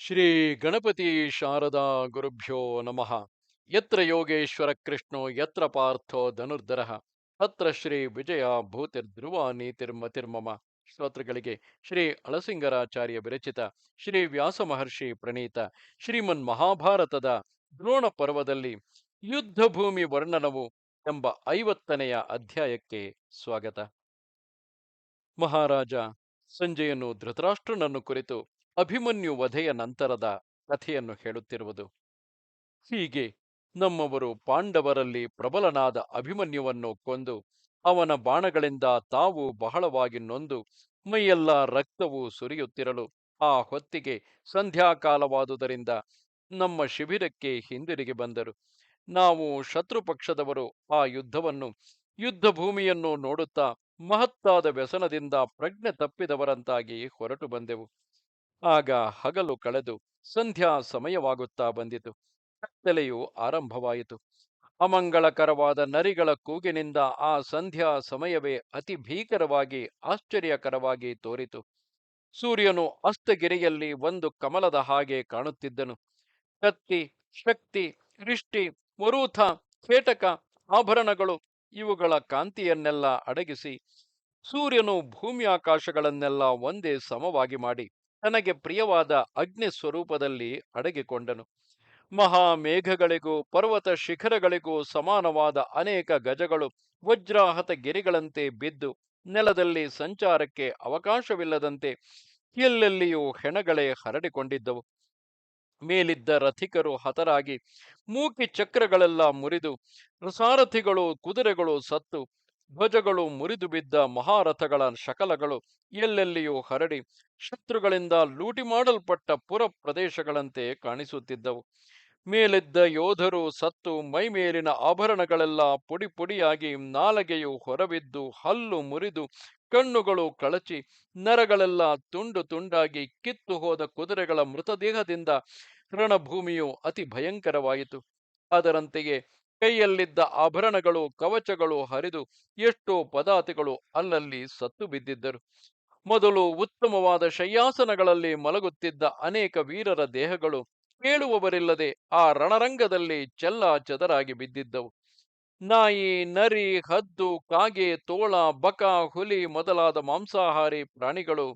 ಶ್ರೀ ಗಣಪತಿ ಶಾರದಾ ಗುರುಭ್ಯೋ ನಮಃ. ಯತ್ರ ಯೋಗೇಶ್ವರ ಕೃಷ್ಣೋ, ಯತ್ರ ಪಾರ್ಥೋ ಧನುರ್ಧರ. ಅತ್ರ ಶ್ರೀ ವಿಜಯ ಭೂತಿರ್ಧ್ರುವ ನೀತಿರ್ಮತಿರ್ಮಮ ಶ್ರೋತೃಗಳಿಗೆ ಶ್ರೀ ಅಳಸಿಂಗರಾಚಾರ್ಯ ವಿರಚಿತ, ಶ್ರೀ ವ್ಯಾಸ ಮಹರ್ಷಿ ಪ್ರಣೀತ, ಶ್ರೀಮನ್ ಮಹಾಭಾರತದ ದ್ರೋಣ ಪರ್ವದಲ್ಲಿ ಯುದ್ಧ ಭೂಮಿ ವರ್ಣನವು ಎಂಬ ಐವತ್ತನೆಯ ಅಧ್ಯಾಯಕ್ಕೆ ಸ್ವಾಗತ. ಮಹಾರಾಜ, ಸಂಜೆಯನ್ನು ಧೃತರಾಷ್ಟ್ರನನ್ನು ಕುರಿತು ಅಭಿಮನ್ಯು ವಧೆಯ ನಂತರದ ಕಥೆಯನ್ನು ಹೇಳುತ್ತಿರುವುದು. ಹೀಗೆ ನಮ್ಮವರು ಪಾಂಡವರಲ್ಲಿ ಪ್ರಬಲನಾದ ಅಭಿಮನ್ಯುವನ್ನು ಕೊಂದು ಅವನ ಬಾಣಗಳಿಂದ ತಾವು ಬಹಳವಾಗಿ ನೊಂದು ಮೈಯೆಲ್ಲ ರಕ್ತವು ಸುರಿಯುತ್ತಿರಲು ಆ ಹೊತ್ತಿಗೆ ಸಂಧ್ಯಾಕಾಲವಾದುದರಿಂದ ನಮ್ಮ ಶಿಬಿರಕ್ಕೆ ಹಿಂದಿರುಗಿ ಬಂದರು. ನಾವು ಶತ್ರು ಪಕ್ಷದವರು ಆ ಯುದ್ಧವನ್ನು ಯುದ್ಧ ಭೂಮಿಯನ್ನು ನೋಡುತ್ತಾ ಮಹತ್ತಾದ ವ್ಯಸನದಿಂದ ಪ್ರಜ್ಞೆ ತಪ್ಪಿದವರಂತಾಗಿ ಹೊರಟು ಬಂದೆವು. ಆಗ ಹಗಲು ಕಳೆದು ಸಂಧ್ಯಾ ಸಮಯವಾಗುತ್ತಾ ಬಂದಿತು. ಕತ್ತಲೆಯು ಆರಂಭವಾಯಿತು. ಅಮಂಗಳಕರವಾದ ನರಿಗಳ ಕೂಗಿನಿಂದ ಆ ಸಂಧ್ಯಾ ಸಮಯವೇ ಅತಿ ಭೀಕರವಾಗಿ, ಆಶ್ಚರ್ಯಕರವಾಗಿ ತೋರಿತು. ಸೂರ್ಯನು ಅಸ್ತಗಿರಿಯಲ್ಲಿ ಒಂದು ಕಮಲದ ಹಾಗೆ ಕಾಣುತ್ತಿದ್ದನು. ಕತ್ತಿ ಶಕ್ತಿ ರಿಷ್ಟಿ ಮರೂಥ ಕೇಟಕ, ಆಭರಣಗಳು ಇವುಗಳ ಕಾಂತಿಯನ್ನೆಲ್ಲ ಅಡಗಿಸಿ, ಸೂರ್ಯನು ಭೂಮ್ಯಾಕಾಶಗಳನ್ನೆಲ್ಲ ಒಂದೇ ಸಮವಾಗಿ ಮಾಡಿ. ತನಗೆ ಪ್ರಿಯವಾದ ಅಗ್ನಿ ಸ್ವರೂಪದಲ್ಲಿ ಅಡಗಿಕೊಂಡನು. ಮಹಾಮೇಘಗಳಿಗೂ, ಪರ್ವತ ಶಿಖರಗಳಿಗೂ ಸಮಾನವಾದ ಅನೇಕ ಗಜಗಳು ವಜ್ರಾಹತ ಗಿರಿಗಳಂತೆ ಬಿದ್ದು ನೆಲದಲ್ಲಿ ಸಂಚಾರಕ್ಕೆ ಅವಕಾಶವಿಲ್ಲದಂತೆ ಎಲ್ಲೆಲ್ಲಿಯೂ ಹೆಣಗಳೇ ಹರಡಿಕೊಂಡಿದ್ದವು. ಮೇಲಿದ್ದ ರಥಿಕರು ಹತರಾಗಿ ಮೂಕಿ ಚಕ್ರಗಳೆಲ್ಲ ಮುರಿದು ಸಾರಥಿಗಳು ಕುದುರೆಗಳು ಸತ್ತು ಧ್ವಜಗಳು ಮುರಿದು ಬಿದ್ದ ಮಹಾರಥಗಳ ಶಕಲಗಳು ಎಲ್ಲೆಲ್ಲಿಯೂ ಹರಡಿ ಶತ್ರುಗಳಿಂದ ಲೂಟಿ ಮಾಡಲ್ಪಟ್ಟ ಪುರ ಪ್ರದೇಶಗಳಂತೆ ಕಾಣಿಸುತ್ತಿದ್ದವು. ಮೇಲಿದ್ದ ಯೋಧರು ಸತ್ತು ಮೈಮೇಲಿನ ಆಭರಣಗಳೆಲ್ಲ ಪುಡಿ ಪುಡಿಯಾಗಿ ನಾಲಗೆಯು ಹೊರಬಿದ್ದು ಹಲ್ಲು ಮುರಿದು ಕಣ್ಣುಗಳು ಕಳಚಿ ನರಗಳೆಲ್ಲ ತುಂಡು ತುಂಡಾಗಿ ಕಿತ್ತು ಹೋದ ಕುದುರೆಗಳ ಮೃತದೇಹದಿಂದ ರಣಭೂಮಿಯು ಅತಿ ಭಯಂಕರವಾಯಿತು. ಅದರಂತೆಯೇ ಕೈಯಲ್ಲಿದ್ದ ಆಭರಣಗಳು, ಕವಚಗಳು ಹರಿದು ಎಷ್ಟೋ ಪದಾತಿಗಳು ಅಲ್ಲಲ್ಲಿ ಸತ್ತು ಬಿದ್ದಿದ್ದರು. ಮೊದಲು ಉತ್ತಮವಾದ ಶಯ್ಯಾಸನಗಳಲ್ಲಿ ಮಲಗುತ್ತಿದ್ದ ಅನೇಕ ವೀರರ ದೇಹಗಳು ಕೇಳುವವರಿಲ್ಲದೆ ಆ ರಣರಂಗದಲ್ಲಿ ಚೆಲ್ಲ ಚದರಾಗಿ ಬಿದ್ದಿದ್ದವು. ನಾಯಿ, ನರಿ, ಹದ್ದು, ಕಾಗೆ, ತೋಳ, ಬಕ, ಹುಲಿ ಮೊದಲಾದ ಮಾಂಸಾಹಾರಿ ಪ್ರಾಣಿಗಳು,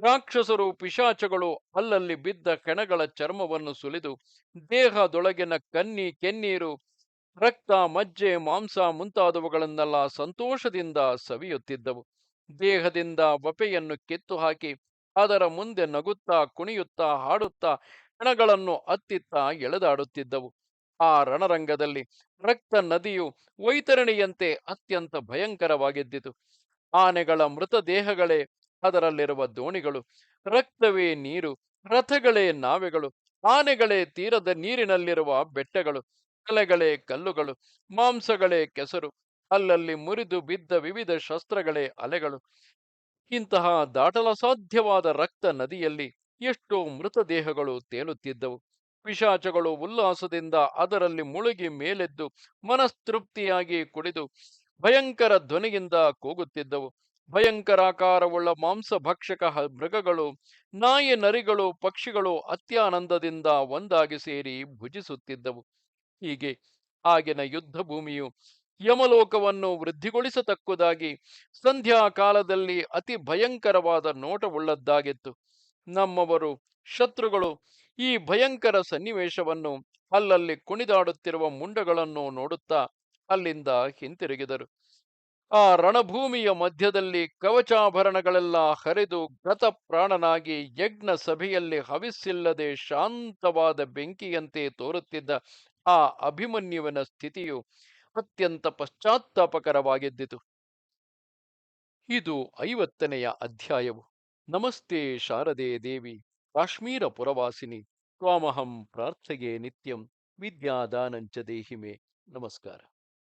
ರಾಕ್ಷಸರು, ಪಿಶಾಚಗಳು ಅಲ್ಲಲ್ಲಿ ಬಿದ್ದ ಕೆಣಗಳ ಚರ್ಮವನ್ನು ಸುಲಿದು ದೇಹದೊಳಗಿನ ಕನ್ನಿ, ಕೆನ್ನೀರು ರಕ್ತ, ಮಜ್ಜೆ, ಮಾಂಸ ಮುಂತಾದವುಗಳನ್ನೆಲ್ಲ ಸಂತೋಷದಿಂದ ಸವಿಯುತ್ತಿದ್ದವು. ದೇಹದಿಂದ ಬಪೆಯನ್ನು ಕಿತ್ತು ಹಾಕಿ ಅದರ ಮುಂದೆ ನಗುತ್ತಾ, ಕುಣಿಯುತ್ತಾ, ಹಾಡುತ್ತಾ ಹೆಣಗಳನ್ನು ಅತ್ತಿತ್ತ ಎಳೆದಾಡುತ್ತಿದ್ದವು. ಆ ರಣರಂಗದಲ್ಲಿ ರಕ್ತ ನದಿಯು ವೈತರಣಿಯಂತೆ ಅತ್ಯಂತ ಭಯಂಕರವಾಗಿದ್ದಿತು. ಆನೆಗಳ ಮೃತದೇಹಗಳೇ ಅದರಲ್ಲಿರುವ ದೋಣಿಗಳು, ರಕ್ತವೇ ನೀರು, ರಥಗಳೇ ನಾವೆಗಳು, ಆನೆಗಳೇ ತೀರದ ನೀರಿನಲ್ಲಿರುವ ಬೆಟ್ಟಗಳು ತಲೆಗಳೇ ಕಲ್ಲುಗಳು, ಮಾಂಸಗಳೇ ಕೆಸರು, ಅಲ್ಲಲ್ಲಿ ಮುರಿದು ಬಿದ್ದ ವಿವಿಧ ಶಸ್ತ್ರಗಳೇ ಅಲೆಗಳು. ಇಂತಹ ದಾಟಲಸಾಧ್ಯವಾದ ರಕ್ತ ನದಿಯಲ್ಲಿ ಎಷ್ಟೋ ಮೃತದೇಹಗಳು ತೇಲುತ್ತಿದ್ದವು. ಪಿಶಾಚಗಳು ಉಲ್ಲಾಸದಿಂದ ಅದರಲ್ಲಿ ಮುಳುಗಿ ಮೇಲೆದ್ದು ಮನಸ್ತೃಪ್ತಿಯಾಗಿ ಕುಡಿದು ಭಯಂಕರ ಧ್ವನಿಯಿಂದ ಕೂಗುತ್ತಿದ್ದವು. ಭಯಂಕರಾಕಾರವುಳ್ಳ ಮಾಂಸ ಭಕ್ಷಕ ಮೃಗಗಳು, ನಾಯಿ ನರಿಗಳು, ಪಕ್ಷಿಗಳು ಅತ್ಯಾನಂದದಿಂದ ಒಂದಾಗಿ ಸೇರಿ ಭುಜಿಸುತ್ತಿದ್ದವು. ಹೀಗೆ ಆಗಿನ ಯುದ್ಧ ಭೂಮಿಯು ಯಮಲೋಕವನ್ನು ವೃದ್ಧಿಗೊಳಿಸತಕ್ಕುದಾಗಿ ಸಂಧ್ಯಾ ಕಾಲದಲ್ಲಿ ಅತಿ ಭಯಂಕರವಾದ ನೋಟವುಳ್ಳದ್ದಾಗಿತ್ತು. ನಮ್ಮವರು ಶತ್ರುಗಳು ಈ ಭಯಂಕರ ಸನ್ನಿವೇಶವನ್ನು ಅಲ್ಲಲ್ಲಿ ಕುಣಿದಾಡುತ್ತಿರುವ ಮುಂಡಗಳನ್ನು ನೋಡುತ್ತಾ ಅಲ್ಲಿಂದ ಹಿಂತಿರುಗಿದರು. ಆ ರಣಭೂಮಿಯ ಮಧ್ಯದಲ್ಲಿ ಕವಚಾಭರಣಗಳೆಲ್ಲ ಹರಿದು ಗತ ಪ್ರಾಣನಾಗಿ ಯಜ್ಞ ಸಭೆಯಲ್ಲಿ ಹವಿಸಿಲ್ಲದೆ ಶಾಂತವಾದ ಬೆಂಕಿಯಂತೆ ತೋರುತ್ತಿದ್ದ ಆ ಅಭಿಮನ್ಯುವಿನ ಸ್ಥಿತಿಯು ಅತ್ಯಂತ ಪಶ್ಚಾತ್ತಾಪಕರವಾಗಿದ್ದಿತು. ಇದು ಐವತ್ತನೆಯ ಅಧ್ಯಾಯವು. ನಮಸ್ತೆ ಶಾರದೆ ದೇವಿ ಕಾಶ್ಮೀರ ಪುರವಾಸಿನಿ ತ್ವಾಮಹಂ ಪ್ರಾರ್ಥೆಗೆ ನಿತ್ಯಂ ವಿದ್ಯಾದಾನಂಚ ದೇಹಿಮೆ. ನಮಸ್ಕಾರ.